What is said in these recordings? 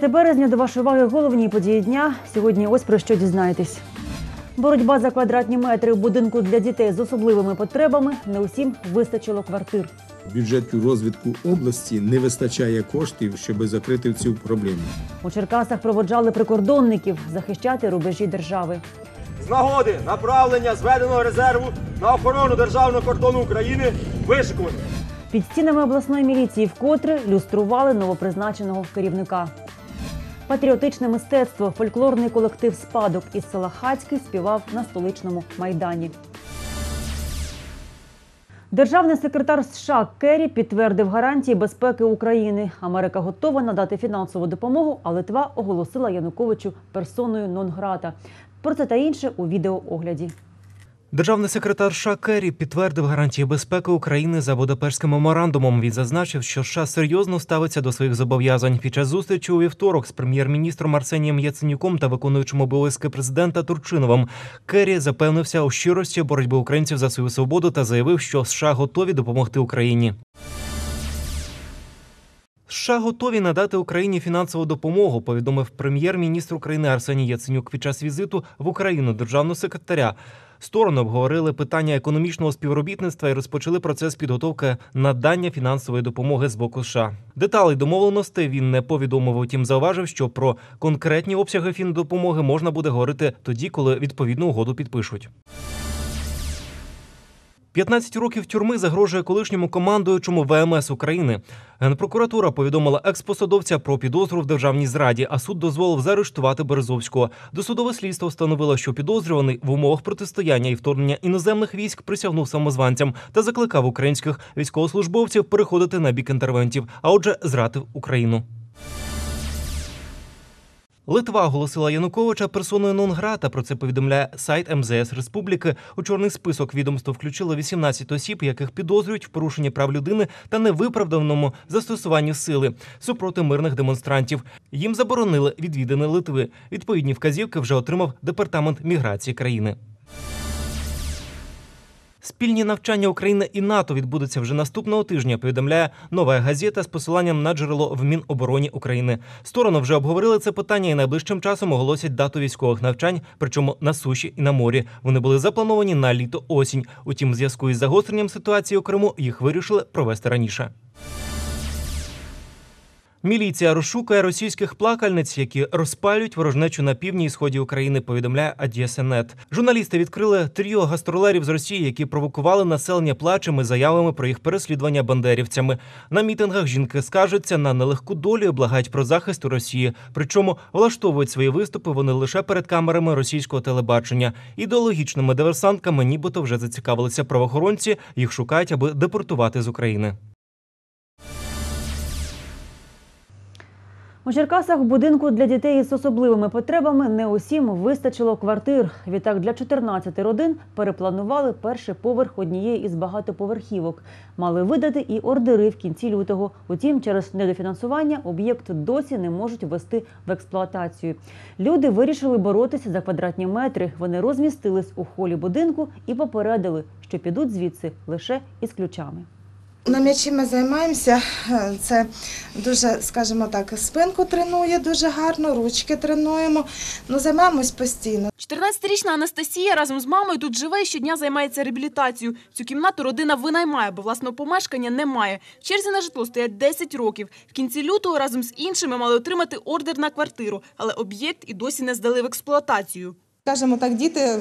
5 березня до вашої уваги головні події дня. Сьогодні ось про що дізнаєтесь. Боротьба за квадратні метри в будинку для дітей з особливими потребами не усім вистачило квартир. бюджету розвитку області не вистачає коштів, щоб закрити цю проблему. У Черкасах проводжали прикордонників захищати рубежі держави. з нагоди направлення зведеного резерву на охорону державного кордону України вишикувані. Під стінами обласної міліції вкотре люстрували новопризначеного керівника. Патріотичне мистецтво, фольклорний колектив Спадок із села Хацький співав на столичному майдані. Державний секретар США Керрі підтвердив гарантії безпеки України. Америка готова надати фінансову допомогу, а Литва оголосила Януковичу персоною нон-грата. Про це та інше у відеоогляді. Державний секретар США Керрі підтвердив гарантії безпеки України за Будапештським меморандумом. Він зазначив, що США серйозно ставиться до своїх зобов'язань. Під час зустрічі у вівторок з прем'єр-міністром Арсенієм Яценюком та виконуючим обов'язки президента Турчиновим Керрі запевнився у щирості боротьби українців за свою свободу та заявив, що США готові допомогти Україні. США готові надати Україні фінансову допомогу, повідомив прем'єр-міністр України Арсеній Яценюк під час візиту в Україну державного секретаря. Сторони обговорили питання економічного співробітництва і розпочали процес підготовки надання фінансової допомоги з боку США. Деталей домовленостей він не повідомив. Утім, зауважив, що про конкретні обсяги фіндопомоги можна буде говорити тоді, коли відповідну угоду підпишуть. 15 років тюрми загрожує колишньому командуючому ВМС України. Генпрокуратура повідомила експосадовця про підозру в державній зраді, а суд дозволив заарештувати Березовського. Досудове слідство встановило, що підозрюваний в умовах протистояння і вторгнення іноземних військ присягнув самозванцям та закликав українських військовослужбовців переходити на бік інтервентів, а отже, зрадив Україну. Литва оголосила Януковича персоною нон-грата. Про це повідомляє сайт МЗС Республіки. У чорний список відомство включило 18 осіб, яких підозрюють в порушенні прав людини та невиправданому застосуванні сили супроти мирних демонстрантів. Їм заборонили відвідини Литви. Відповідні вказівки вже отримав департамент міграції країни. Спільні навчання України і НАТО відбудуться вже наступного тижня. Повідомляє нова газета з посиланням на джерело в Мінобороні України. Сторони вже обговорили це питання і найближчим часом оголосять дату військових навчань, причому на суші і на морі. Вони були заплановані на літо осінь. Утім, в зв'язку із загостренням ситуації у Криму їх вирішили провести раніше. Міліція розшукує російських плакальниць, які розпалюють ворожнечу на півдні і сході України. Повідомляє Адєсенет. Журналісти відкрили тріо гастролерів з Росії, які провокували населення плачами, заявами про їх переслідування бандерівцями. На мітингах жінки скаржаться на нелегку долю, благають про захист у Росії. Причому влаштовують свої виступи вони лише перед камерами російського телебачення. Ідеологічними диверсантками, нібито вже зацікавилися правоохоронці. Їх шукають, аби депортувати з України. У Черкасах будинку для дітей із особливими потребами не усім вистачило квартир. Відтак для 14 родин перепланували перший поверх однієї із багатоповерхівок. Мали видати і ордери в кінці лютого. Утім, через недофінансування об'єкт досі не можуть ввести в експлуатацію. Люди вирішили боротися за квадратні метри. Вони розмістились у холі будинку і попередили, що підуть звідси лише із ключами. На м'ячі ми займаємося. Це дуже, скажімо так, спинку тренує дуже гарно, ручки тренуємо. Ну, займаємось постійно. 14-річна Анастасія разом з мамою тут живе і щодня займається реабілітацією. Цю кімнату родина винаймає, бо власного помешкання немає. В черзі на житло стоять 10 років. В кінці лютого разом з іншими мали отримати ордер на квартиру, але об'єкт і досі не здали в експлуатацію. Скажімо так, діти е,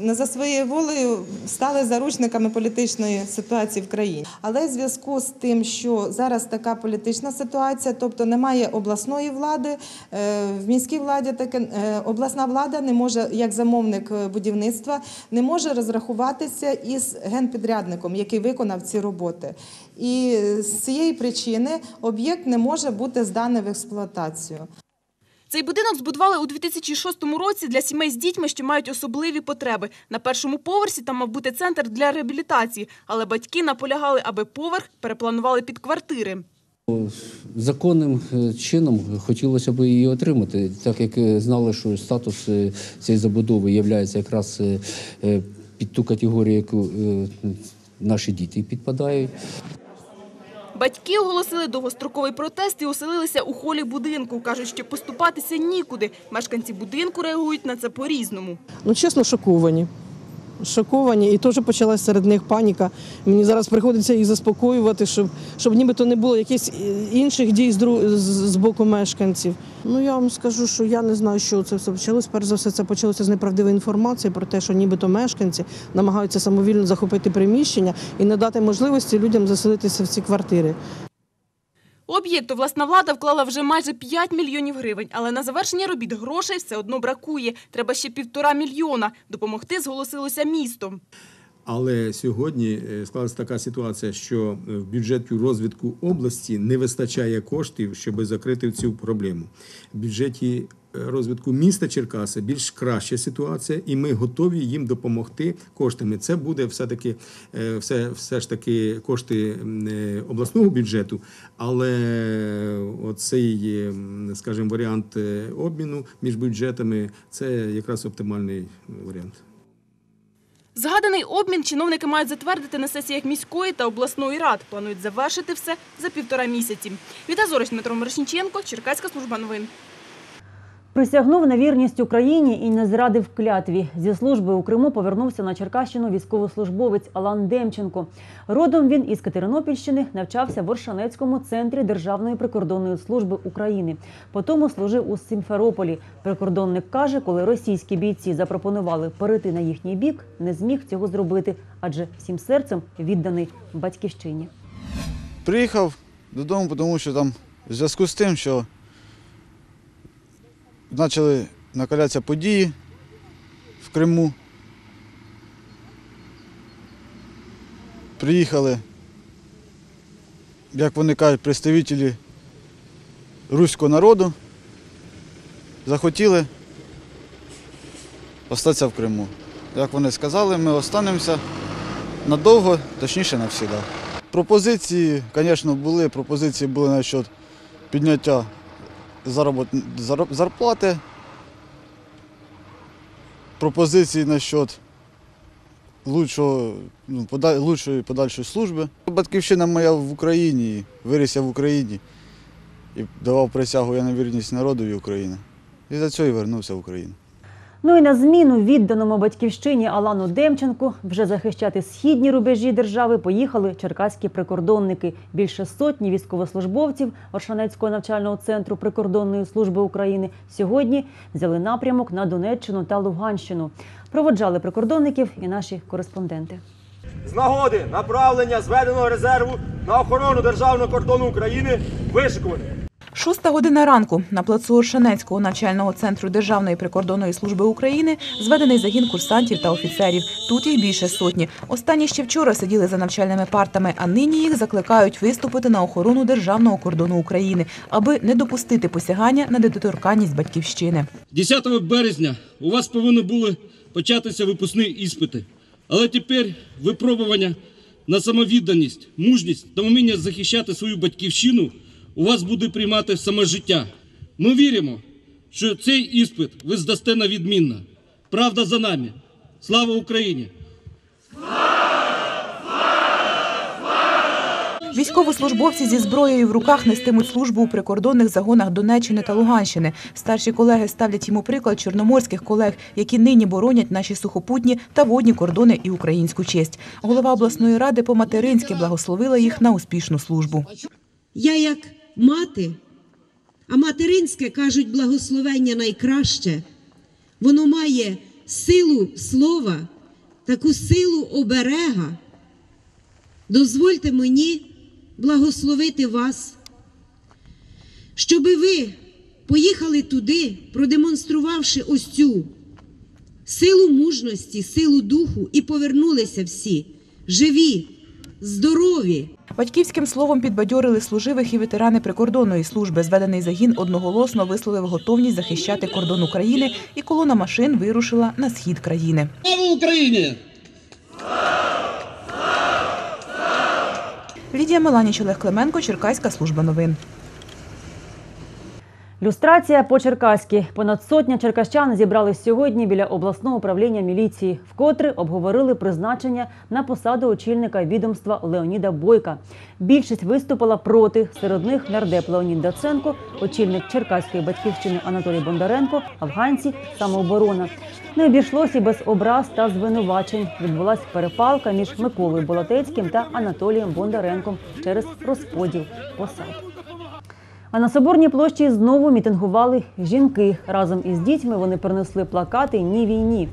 не за своєю волею стали заручниками політичної ситуації в країні. Але в зв'язку з тим, що зараз така політична ситуація, тобто немає обласної влади, е, в міській владі таке е, обласна влада не може, як замовник будівництва, не може розрахуватися із генпідрядником, який виконав ці роботи. І з цієї причини об'єкт не може бути зданий в експлуатацію. Цей будинок збудували у 2006 році для сімей з дітьми, що мають особливі потреби. На першому поверсі там мав бути центр для реабілітації, але батьки наполягали, аби поверх перепланували під квартири. Законним е, чином хотілося б її отримати, так як е, знали, що статус е, цієї забудови є якраз під ту категорію, яку наші діти підпадають. Батьки оголосили довгостроковий протест і оселилися у холі будинку. Кажуть, що поступатися нікуди. Мешканці будинку реагують на це по-різному. Ну, чесно, шоковані. Шоковані, і теж почалась серед них паніка. Мені зараз приходиться їх заспокоювати, щоб, щоб нібито не було якихось інших дій з, з, з боку мешканців. Ну я вам скажу, що я не знаю, що це все почалось. Перш за все, це почалося з неправдивої інформації про те, що нібито мешканці намагаються самовільно захопити приміщення і не дати можливості людям заселитися в ці квартири. Об'єкту власна влада вклала вже майже 5 мільйонів гривень, але на завершення робіт грошей все одно бракує. Треба ще півтора мільйона. Допомогти зголосилося місто. Але сьогодні е, склалася така ситуація, що е, в бюджеті розвитку області не вистачає коштів, щоб закрити цю проблему. В бюджеті розвитку міста Черкаси більш краща ситуація, і ми готові їм допомогти коштами. Це буде все таки е, все, все ж таки кошти е, обласного бюджету, але оцей, е, скажімо, варіант обміну між бюджетами це якраз оптимальний варіант. Згаданий обмін чиновники мають затвердити на сесіях міської та обласної рад. Планують завершити все за півтора місяці. Віта Зорич, Дмитро Мирошніченко, Черкаська служба новин. Присягнув на вірність Україні і не зрадив клятві. Зі служби у Криму повернувся на Черкащину військовослужбовець Алан Демченко. Родом він із Катеринопільщини навчався в Оршанецькому центрі Державної прикордонної служби України. Потім служив у Сімферополі. Прикордонник каже, коли російські бійці запропонували перейти на їхній бік, не зміг цього зробити, адже всім серцем відданий батьківщині. Приїхав додому, тому що там в зв'язку з тим, що почали накалятися події в Криму. Приїхали, як вони кажуть, представителі руського народу, захотіли остатися в Криму. Як вони сказали, ми останемося надовго, точніше навсіда. Пропозиції, звісно, були. Пропозиції були насчет підняття заработ... зар- зарплати. Пропозиції насчет лучшого, ну, лучшої подальшої служби. Батьківщина моя в Україні, виріс я в Україні і давав присягу я на вірність народові України. І за це і вернувся в Україну. Ну і на зміну відданому батьківщині Алану Демченку вже захищати східні рубежі держави поїхали черкаські прикордонники. Більше сотні військовослужбовців Оршанецького навчального центру прикордонної служби України сьогодні взяли напрямок на Донеччину та Луганщину. Проводжали прикордонників і наші кореспонденти. З нагоди направлення зведеного резерву на охорону державного кордону України вишикуваний. Шоста година ранку на плацу Оршанецького навчального центру Державної прикордонної служби України зведений загін курсантів та офіцерів. Тут їх більше сотні. Останні ще вчора сиділи за навчальними партами, а нині їх закликають виступити на охорону державного кордону України, аби не допустити посягання на недоторканність батьківщини. 10 березня у вас повинні були початися випускні іспити. Але тепер випробування на самовідданість, мужність та вміння захищати свою батьківщину у вас буде приймати саме життя. Ми віримо, що цей іспит ви здасте на відмінно. Правда за нами. Слава Україні! Військовослужбовці зі зброєю в руках нестимуть службу у прикордонних загонах Донеччини та Луганщини. Старші колеги ставлять йому приклад чорноморських колег, які нині боронять наші сухопутні та водні кордони і українську честь. Голова обласної ради по-материнськи благословила їх на успішну службу. Я як мати, а материнське кажуть благословення найкраще. Воно має силу слова, таку силу оберега. Дозвольте мені благословити вас, щоб ви поїхали туди, продемонструвавши ось цю силу мужності, силу духу, і повернулися всі живі, здорові. Батьківським словом підбадьорили служивих і ветерани прикордонної служби. Зведений загін одноголосно висловив готовність захищати кордон України, і колона машин вирушила на схід країни. Слава Україні! Лідія Меланіч, Олег Клименко, Черкаська служба новин. Люстрація по-черкаськи. Понад сотня черкащан зібрались сьогодні біля обласного управління міліції, вкотре обговорили призначення на посаду очільника відомства Леоніда Бойка. Більшість виступила проти. Серед них нардеп Леонід Даценко, очільник Черкаської батьківщини Анатолій Бондаренко, афганці, самооборона. Не обійшлось і без образ та звинувачень. Відбулася перепалка між Миколою Болотецьким та Анатолієм Бондаренком через розподіл посад. А на Соборній площі знову мітингували жінки. Разом із дітьми вони принесли плакати Ні війні.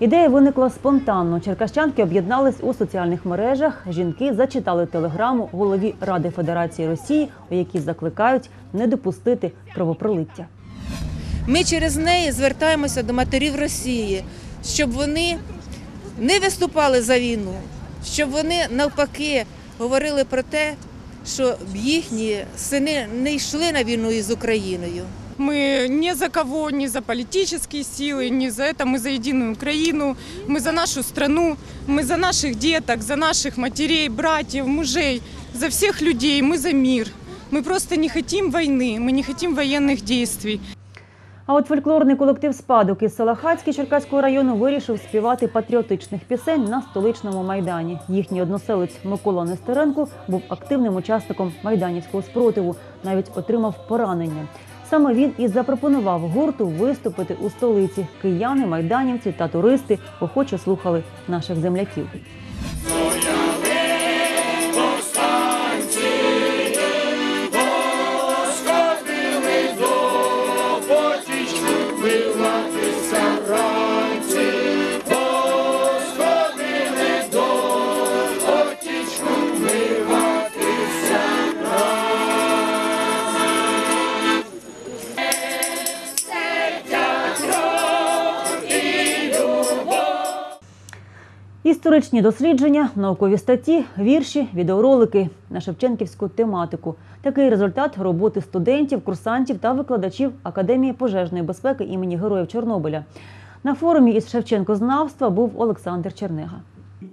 Ідея виникла спонтанно. Черкащанки об'єднались у соціальних мережах. Жінки зачитали телеграму голові Ради Федерації Росії, у якій закликають не допустити кровопролиття. Ми через неї звертаємося до матерів Росії, щоб вони не виступали за війну, щоб вони навпаки говорили про те, що їхні сини не йшли на війну із Україною. Мы не за кого, не за политические силы, не за это. Мы за единую Украину, мы за нашу страну, мы за наших деток, за наших матерей, братьев, мужей, за всех людей, мы за мир. Мы просто не хотим войны, мы не хотим военных действий. А от фольклорний колектив Спадок із села Хацьке Черкаського району вирішив співати патріотичних пісень на столичному майдані. Їхній односелець Микола Нестеренко був активним учасником майданівського спротиву, навіть отримав поранення. Саме він і запропонував гурту виступити у столиці. Кияни, майданівці та туристи охоче слухали наших земляків. Історичні дослідження, наукові статті, вірші, відеоролики на шевченківську тематику. Такий результат роботи студентів, курсантів та викладачів Академії пожежної безпеки імені Героїв Чорнобиля. На форумі із Шевченкознавства був Олександр Чернега.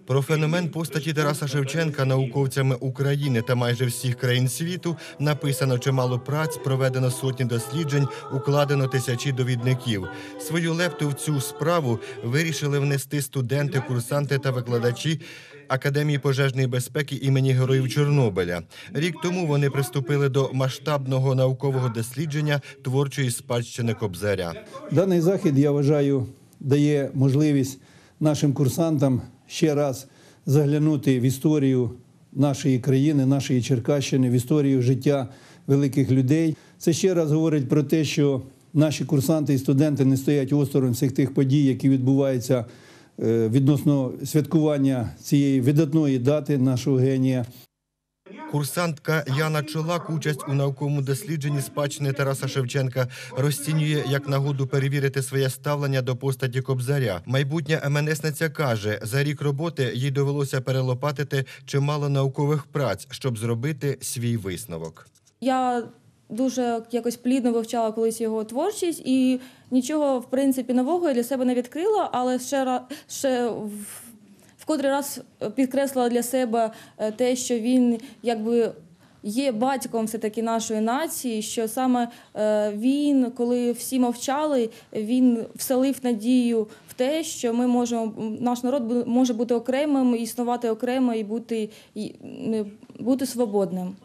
Про феномен постаті Тараса Шевченка науковцями України та майже всіх країн світу написано чимало праць, проведено сотні досліджень, укладено тисячі довідників. Свою лепту в цю справу вирішили внести студенти, курсанти та викладачі. Академії пожежної безпеки імені Героїв Чорнобиля рік тому вони приступили до масштабного наукового дослідження творчої спадщини Кобзаря. Даний захід, я вважаю, дає можливість нашим курсантам ще раз заглянути в історію нашої країни, нашої Черкащини, в історію життя великих людей. Це ще раз говорить про те, що наші курсанти і студенти не стоять осторонь всіх тих подій, які відбуваються е, відносно святкування цієї видатної дати нашого генія. Курсантка Яна Чолак участь у науковому дослідженні спадщини Тараса Шевченка розцінює як нагоду перевірити своє ставлення до постаті Кобзаря. Майбутня МНСниця каже, за рік роботи їй довелося перелопатити чимало наукових праць, щоб зробити свій висновок. Я дуже якось плідно вивчала колись його творчість і нічого, в принципі, нового для себе не відкрила, але ще, ще в котрий раз підкреслила для себе е, те, що він якби. Є батьком все-таки нашої нації, що саме е, він, коли всі мовчали, він вселив надію в те, що ми можемо, наш народ може бути окремим, існувати окремо і бути, і, бути свободним.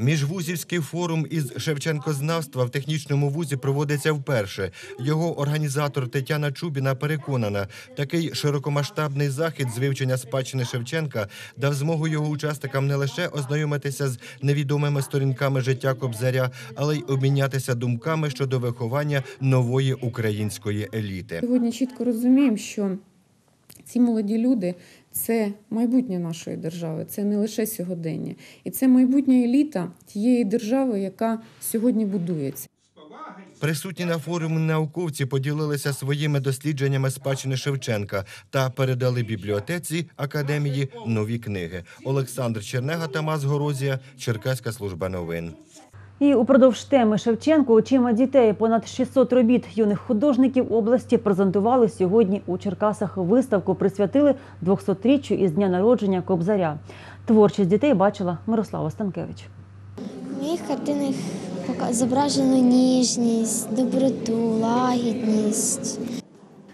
Міжвузівський форум із Шевченкознавства в технічному вузі проводиться вперше. Його організатор Тетяна Чубіна переконана, такий широкомасштабний захід з вивчення спадщини Шевченка дав змогу його учасникам не лише ознайомитися з невідомими сторінками життя Кобзаря, але й обмінятися думками щодо виховання нової української еліти. Сьогодні чітко розуміємо, що ці молоді люди це майбутнє нашої держави, це не лише сьогодення, і це майбутня еліта тієї держави, яка сьогодні будується. Присутні на форумі науковці поділилися своїми дослідженнями спадщини Шевченка та передали бібліотеці академії нові книги. Олександр Чернега, Тамас Горозія, Черкаська служба новин. І упродовж теми Шевченко очима дітей понад 600 робіт юних художників області презентували сьогодні у Черкасах виставку. Присвятили 200-річчю із дня народження Кобзаря. Творчість дітей бачила Мирослава Станкевич. Мій картинах пока- зображено ніжність, доброту, лагідність.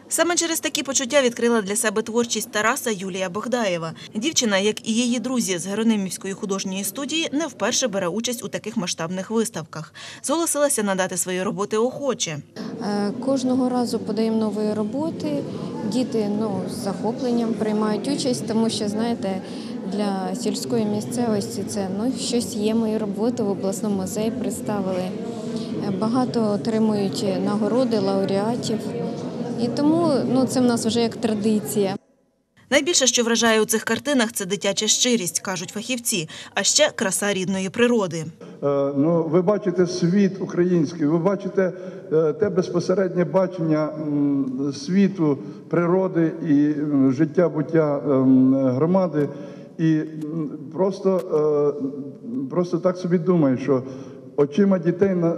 Саме через такі почуття відкрила для себе творчість Тараса Юлія Богдаєва. Дівчина, як і її друзі з Геронимівської художньої студії, не вперше бере участь у таких масштабних виставках. Зголосилася надати свої роботи охоче. Е, Кожного разу подаємо нові роботи. Діти ну, з захопленням приймають участь, тому що, знаєте, для сільської місцевості це ну, щось є мої роботи в обласному музеї представили. Е, Багато отримують нагороди лауреатів. І тому ну, це в нас вже як традиція. Найбільше, що вражає у цих картинах, це дитяча щирість, кажуть фахівці, а ще краса рідної природи. Е, Ну, ви бачите світ український, ви бачите е, те безпосереднє бачення світу, природи і життя буття ем, громади. І просто, е, просто так собі думаю, що очима дітей на,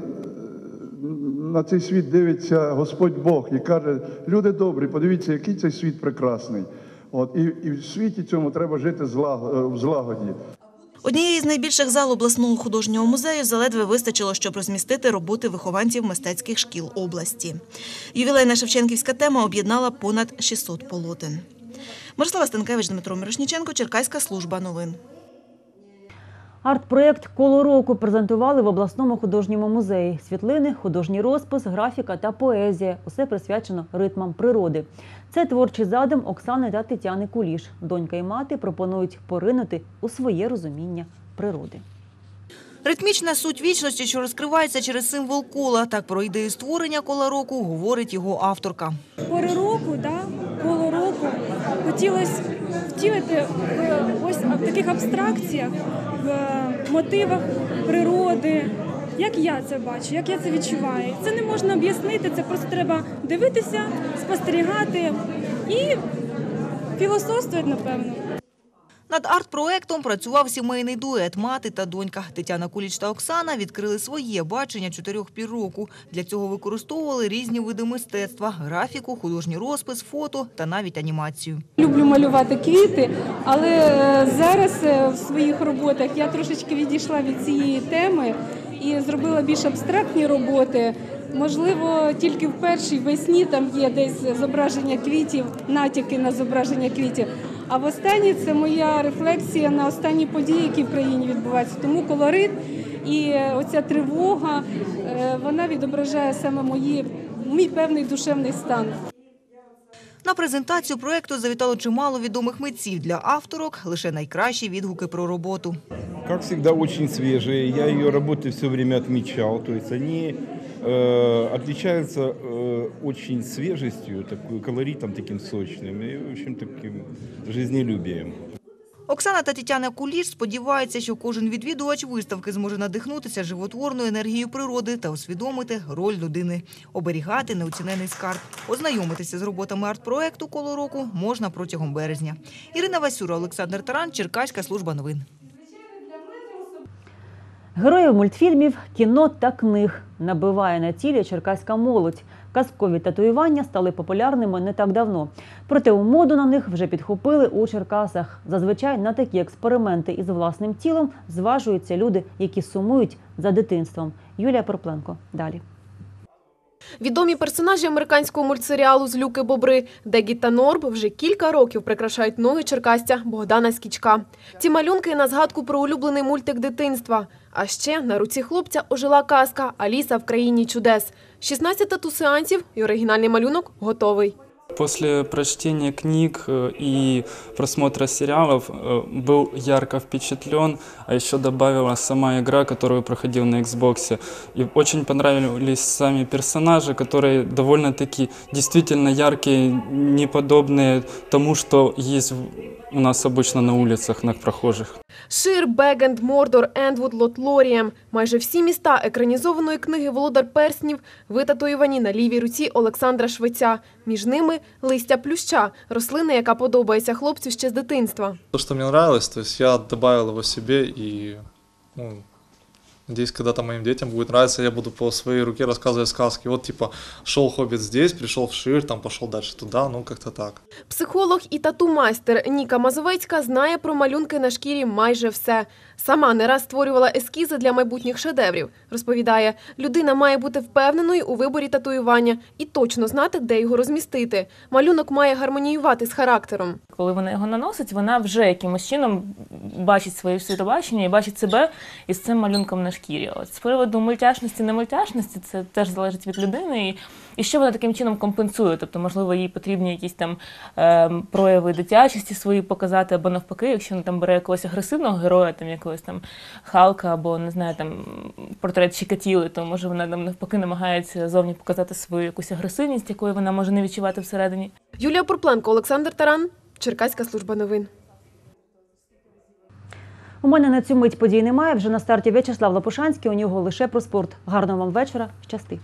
на цей світ дивиться Господь Бог і каже: люди добрі, подивіться, який цей світ прекрасний. От, і, і в світі цьому треба жити е, в злагоді. Однієї з найбільших зал обласного художнього музею заледве вистачило, щоб розмістити роботи вихованців мистецьких шкіл області. Ювілейна Шевченківська тема об'єднала понад 600 полотен. Мирослава Станкевич, Дмитро Мирошніченко, Черкаська служба новин. Арт-проєкт Коло року презентували в обласному художньому музеї. Світлини, художній розпис, графіка та поезія. Усе присвячено ритмам природи. Це творчий задум Оксани та Тетяни Куліш. Донька і мати пропонують поринути у своє розуміння природи. Ритмічна суть вічності, що розкривається через символ кола. Так про ідею створення кола року говорить його авторка. пори року, да, коло року хотілося втілити в ось в таких абстракціях, в мотивах природи. Як я це бачу, як я це відчуваю. Це не можна об'яснити, це просто треба дивитися, спостерігати і філософствувати, напевно. Над арт-проектом працював сімейний дует. Мати та донька Тетяна Куліч та Оксана відкрили своє бачення чотирьох пір року. Для цього використовували різні види мистецтва: графіку, художній розпис, фото та навіть анімацію. Люблю малювати квіти, але е, зараз е, в своїх роботах я трошечки відійшла від цієї теми і зробила більш абстрактні роботи. Можливо, тільки в першій весні там є десь зображення квітів, натяки на зображення квітів. А в останній це моя рефлексія на останні події, які в країні відбуваються. Тому колорит і е, оця тривога е, вона відображає саме мої, мій певний душевний стан. На презентацію проекту завітало чимало відомих митців. Для авторок лише найкращі відгуки про роботу. Как всегда, очень свежие. Я ее работы все время отмечал. То есть они э, отличаются э, очень свежестью, такой колоритом таким сочным и, в общем, таким жизнелюбием. Оксана та Тетяна Куліш сподіваються, що кожен відвідувач виставки зможе надихнутися животворною енергією природи та усвідомити роль людини, оберігати неоцінений скарб. Ознайомитися з роботами арт-проекту коло року можна протягом березня. Ірина Васюра, Олександр Таран, Черкаська служба новин. Героїв мультфільмів, кіно та книг набиває на тілі черкаська молодь. Казкові татуювання стали популярними не так давно. Проте у моду на них вже підхопили у Черкасах. Зазвичай на такі експерименти із власним тілом зважуються люди, які сумують за дитинством. Юлія Пропленко. Далі. Відомі персонажі американського мультсеріалу з Люки Бобри Дегі та Норб вже кілька років прикрашають ноги черкастя Богдана Скічка. Ці малюнки на згадку про улюблений мультик дитинства. А ще на руці хлопця ожила казка Аліса в країні чудес. 16 тату-сеансів і оригінальний малюнок готовий После прочтения книг э, и просмотра сериалов э, был ярко впечатлен, а еще добавилась сама игра, которую проходил на Xbox. И очень понравились сами персонажи, которые довольно-таки действительно яркие, неподобные тому, что есть в- у нас обычно на улицах, на прохожих. Шир, Бегенд, Мордор, Ендвуд, Лотлорієм. Майже всі міста екранізованої книги Володар перснів витатуювані на лівій руці Олександра Швеця. Між ними листя плюща, рослина, яка подобається хлопцю ще з дитинства. То, что мне нравилось, то есть я добавил его себе и ну, надеюсь, когда-то моим детям будет нравиться, я буду по своей руке рассказывать сказки. Вот типа шел хоббит здесь, пришел в Шир, там пошел дальше туда, ну как-то так. Психолог і тату-майстер Ніка Мазовецька знає про малюнки на шкірі майже все. Сама не раз створювала ескізи для майбутніх шедеврів. Розповідає, людина має бути впевненою у виборі татуювання і точно знати, де його розмістити. Малюнок має гармоніювати з характером. Коли вона його наносить, вона вже якимось чином бачить своє світобачення і бачить себе із цим малюнком на шкірі. От з приводу мультяшності, немультяшності, це теж залежить від людини. І, і що вона таким чином компенсує? Тобто, можливо, їй потрібні якісь там е, прояви дитячості свої показати, або навпаки, якщо вона там бере якогось агресивного героя, там якогось там Халка, або не знаю, там портрет Чікатіли, то може вона там навпаки намагається зовні показати свою якусь агресивність, якої вона може не відчувати всередині. Юлія Пурпленко, Олександр Таран, Черкаська служба новин. У мене на цю мить подій немає. Вже на старті В'ячеслав Лопушанський. У нього лише про спорт. Гарного вам вечора. Щасти.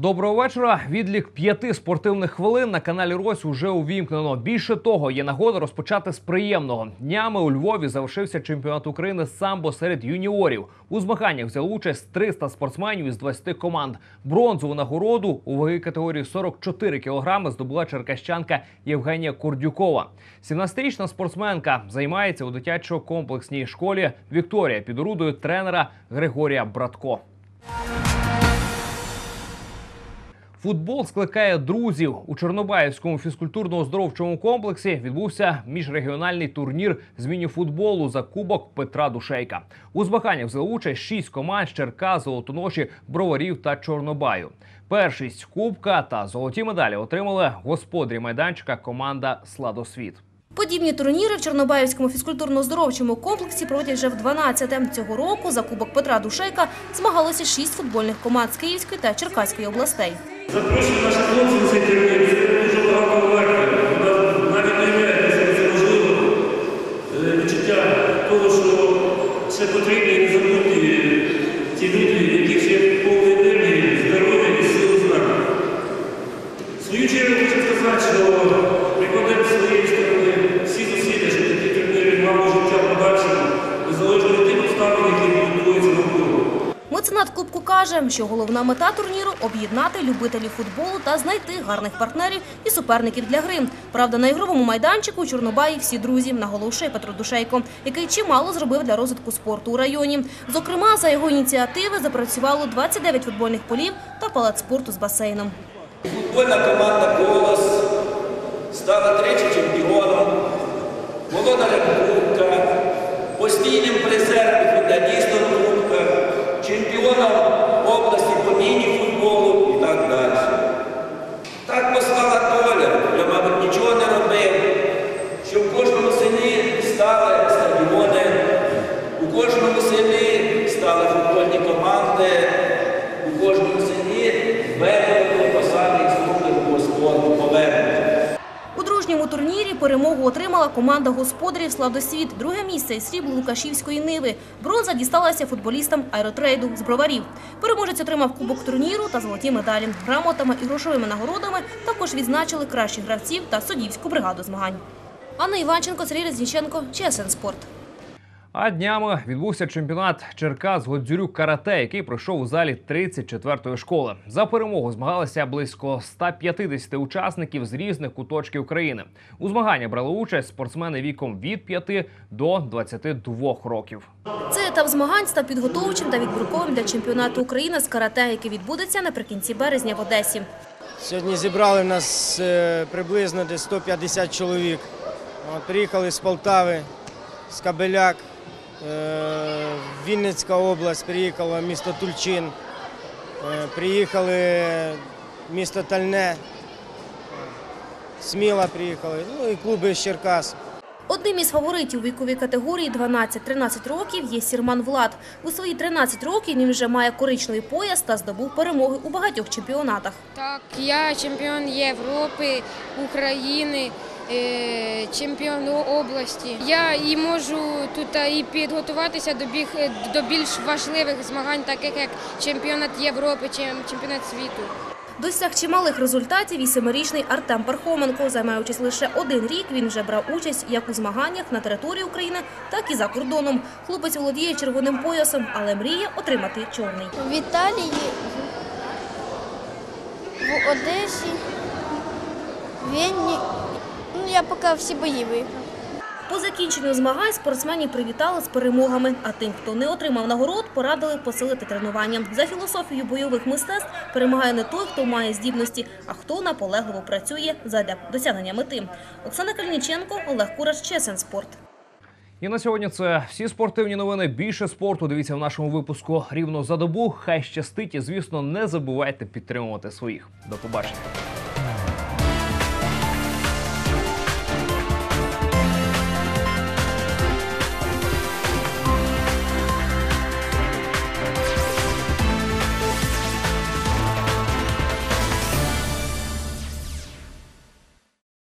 Доброго вечора. Відлік п'яти спортивних хвилин на каналі Рось уже увімкнено. Більше того, є нагода розпочати з приємного. Днями у Львові завершився чемпіонат України самбо серед юніорів. У змаганнях взяли участь 300 спортсменів із 20 команд. Бронзову нагороду у ваги категорії 44 кілограми здобула черкащанка Євгенія Курдюкова. 17-річна спортсменка займається у дитячо-комплексній школі Вікторія під орудою тренера Григорія Братко. Футбол скликає друзів у Чорнобаївському фізкультурно-оздоровчому комплексі. Відбувся міжрегіональний турнір з мініфутболу за кубок Петра Душейка. У змаганнях взяли участь шість команд з Черка, Золотоноші, Броварів та Чорнобаю. Першість кубка та золоті медалі отримали господарі майданчика команда Сладосвіт. Подібні турніри в Чорнобаївському фізкультурно-здоровчому комплексі проводять вже в 12-те. Цього року за Кубок Петра Душейка змагалося шість футбольних команд з Київської та Черкаської областей. Запрошую наших хлопців на цей турнір. Що головна мета турніру – об'єднати любителів футболу та знайти гарних партнерів і суперників для гри. Правда, на ігровому майданчику у Чорнобаї всі друзі, наголошує Петро Душейко, який чимало зробив для розвитку спорту у районі. Зокрема, за його ініціативи запрацювало 29 футбольних полів та палац спорту з басейном. Футбольна команда «Колос» стала тричі чемпіоном, володарем Кубка, постійним призером футболістом Кубка, чемпіоном так далі. Так послала У турнірі перемогу отримала команда господарів «Сладосвіт». Друге місце і сріблу Лукашівської Ниви. Бронза дісталася футболістам аеротрейду з броварів. Переможець отримав кубок турніру та золоті медалі. Грамотами і грошовими нагородами також відзначили кращих гравців та суддівську бригаду змагань. Анна Іванченко, Сергій Резніченко, ЧСН Спорт. А днями відбувся чемпіонат Черкас Годзюрюк карате, який пройшов у залі 34-ї школи. За перемогу змагалися близько 150 учасників з різних куточків країни. У змагання брали участь спортсмени віком від 5 до 22 років. Цей етап змагань став підготовчим та відбірковим для чемпіонату України з карате, який відбудеться наприкінці березня в Одесі. Сьогодні зібрали нас е, приблизно десь 150 чоловік. От, Приїхали з Полтави, з Кабеляк, Вінницька область, приїхало місто Тульчин, е, приїхали місто Тальне, Сміла приїхали, ну і клуби з Черкас. Одним із фаворитів віковій категорії 12-13 років є Сірман Влад. У свої 13 років він вже має коричневий пояс та здобув перемоги у багатьох чемпіонатах. Так, я чемпіон Європи, України, е, чемпіон області. Я і можу тут е, і підготуватися до біг до більш важливих змагань, таких як чемпіонат Європи, чем- чемпіонат світу. Досяг чималих результатів і семирічний Артем Пархоменко. Займаючись лише один рік, він вже брав участь як у змаганнях на території України, так і за кордоном. Хлопець володіє червоним поясом, але мріє отримати чорний. В Італії, в Одесі, в Вінні. Ну, я поки всі бої виграв. По закінченню змагань спортсменів привітали з перемогами, а тим, хто не отримав нагород, порадили посилити тренування. За філософією бойових мистецтв перемагає не той, хто має здібності, а хто наполегливо працює задля досягнення мети. Оксана Кальніченко, Олег Кураш, Чесен Спорт. І на сьогодні це всі спортивні новини. Більше спорту дивіться в нашому випуску рівно за добу. Хай щастить і, звісно, не забувайте підтримувати своїх. До побачення.